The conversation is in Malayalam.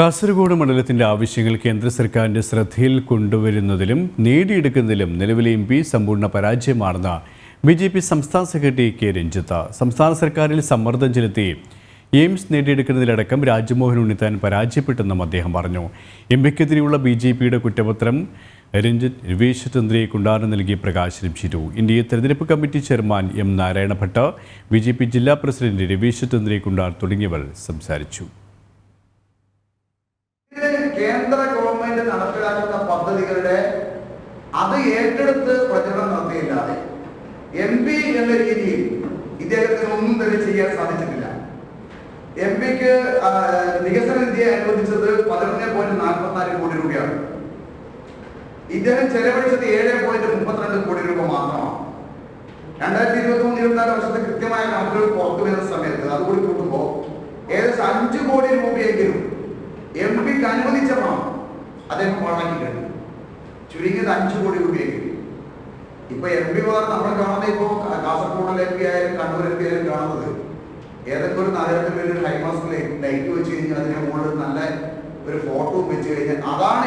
കാസർഗോഡ് മണ്ഡലത്തിന്റെ ആവശ്യങ്ങൾ കേന്ദ്ര സർക്കാരിന്റെ ശ്രദ്ധയിൽ കൊണ്ടുവരുന്നതിലും നേടിയെടുക്കുന്നതിലും നിലവിലെ എം പി സമ്പൂർണ പരാജയമാണെന്ന് ബി ജെ പി സംസ്ഥാന സെക്രട്ടറി കെ രഞ്ജിത്ത്. സംസ്ഥാന സർക്കാരിൽ സമ്മർദ്ദം ചെലുത്തി എയിംസ് നേടിയെടുക്കുന്നതിലടക്കം രാജ്മോഹൻ ഉണ്ണിത്താൻ പരാജയപ്പെട്ടെന്നും അദ്ദേഹം പറഞ്ഞു. എം പിക്കെതിരെയുള്ള ബി ജെ പിയുടെ കുറ്റപത്രം രഞ്ജിത്ത് രവീശ് ചന്ദ്രയെ കുണ്ടാറിന് നൽകി പ്രകാശനം ചെയ്തു. ഇന്ത്യയെ തെരഞ്ഞെടുപ്പ് committee chairman M Narayana Bhat B J P ജില്ലാ പ്രസിഡന്റ് രവീശ് ചന്ദ്രയെ കുണ്ടാർ തുടങ്ങിയവർ സംസാരിച്ചു. കേന്ദ്ര ഗവൺമെന്റ് നടപ്പിലാക്കുന്ന പദ്ധതികളുടെ അത് ഏറ്റെടുത്ത് പ്രചരണം നടത്തിയില്ലാതെ എം പി എന്ന രീതിയിൽ ഇദ്ദേഹത്തിന് ഒന്നും തന്നെ ചെയ്യാൻ സാധിച്ചിട്ടില്ല. എം പിക്ക് വികസന നിധിയെ അനുവദിച്ചത് പതിനൊന്ന് പോയിന്റ് നാൽപ്പത്തിനാല് കോടി രൂപയാണ്. ഇദ്ദേഹം ചെലവഴിച്ചത് ഏഴ് പോയിന്റ് മുപ്പത്തിരണ്ട് കോടി രൂപ മാത്രമാണ്. രണ്ടായിരത്തി ഇരുപത്തി മൂന്ന് ഇരുപത്തിനാല് വർഷത്തെ കൃത്യമായ കണക്കുകൾ പുറത്തു വരുന്ന സമയത്ത് അതുകൂടി കൂട്ടുമ്പോൾ ഏകദേശം അഞ്ചു കോടി രൂപയെങ്കിലും എം പിക്ക് അനുവദിച്ച അദ്ദേഹം വഴങ്ങി കഴിഞ്ഞു ചുരുങ്ങിയത് അഞ്ചു കോടി രൂപയെങ്കിലും ഇപ്പൊ എം പിമാർ നമ്മൾ കാണുന്ന ഇപ്പോ കാസർഗോഡ് എം പി ആയാലും കണ്ണൂർ എം പി ആയാലും കാണുന്നത്. ഏതൊക്കെ ഒരു നഗരത്തിൽ ഒരു ഹൈമാസ് ലൈറ്റ് വെച്ച് കഴിഞ്ഞാൽ അതിന്റെ മുകളിൽ നല്ല ഒരു ഫോട്ടോ വെച്ച് കഴിഞ്ഞാൽ അതാണ്